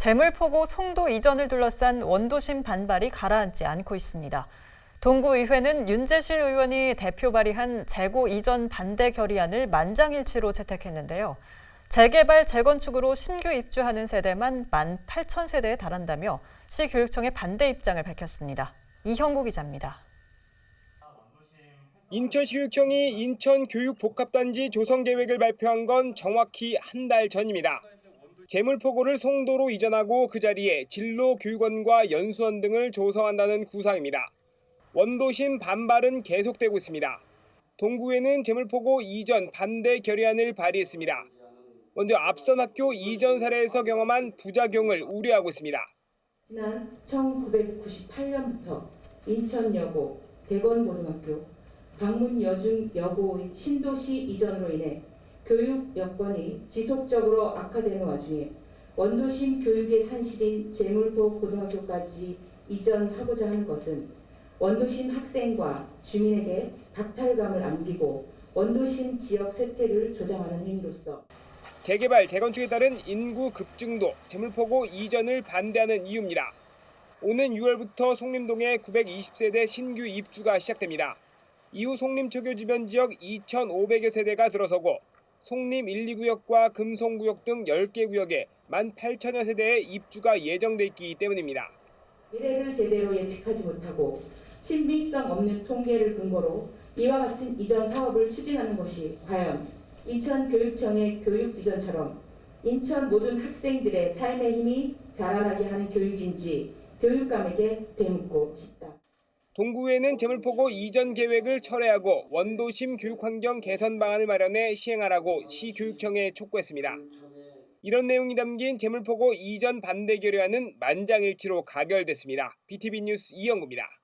재물포고 송도 이전을 둘러싼 원도심 반발이 가라앉지 않고 있습니다. 동구의회는 윤재실 의원이 대표 발의한 재고 이전 반대 결의안을 만장일치로 채택했는데요. 재개발, 재건축으로 신규 입주하는 세대만 1만 8천 세대에 달한다며 시교육청의 반대 입장을 밝혔습니다. 이형구 기자입니다. 인천시교육청이 인천교육복합단지 조성 계획을 발표한 건 정확히 한 달 전입니다. 재물포고를 송도로 이전하고 그 자리에 진로 교육원과 연수원 등을 조성한다는 구상입니다. 원도심 반발은 계속되고 있습니다. 동구에는 재물포고 이전 반대 결의안을 발의했습니다. 먼저 앞선 학교 이전 사례에서 경험한 부작용을 우려하고 있습니다. 지난 1998년부터 인천여고, 대건고등학교, 방문여중여고의 신도시 이전으로 인해 교육 여건이 지속적으로 악화되는 와중에 원도심 교육의 산실인 제물포 고등학교까지 이전하고자 하는 것은 원도심 학생과 주민에게 박탈감을 안기고 원도심 지역 쇠퇴를 조장하는 행위로서 재개발, 재건축에 따른 인구 급증도 재물포고 이전을 반대하는 이유입니다. 오는 6월부터 송림동에 920세대 신규 입주가 시작됩니다. 이후 송림초교 주변 지역 2,500여 세대가 들어서고 송림 1, 2구역과 금송구역 등 10개 구역에 18,000여 세대의 입주가 예정돼 있기 때문입니다. 미래를 제대로 예측하지 못하고 신빙성 없는 통계를 근거로 이와 같은 이전 사업을 추진하는 것이 과연 인천교육청의 교육 비전처럼 인천 모든 학생들의 삶의 힘이 자라나게 하는 교육인지 교육감에게 되묻고 싶다. 동구에는 재물포고 이전 계획을 철회하고 원도심 교육환경 개선 방안을 마련해 시행하라고 시교육청에 촉구했습니다. 이런 내용이 담긴 재물포고 이전 반대 결의안은 만장일치로 가결됐습니다. BTV 뉴스 이영구입니다.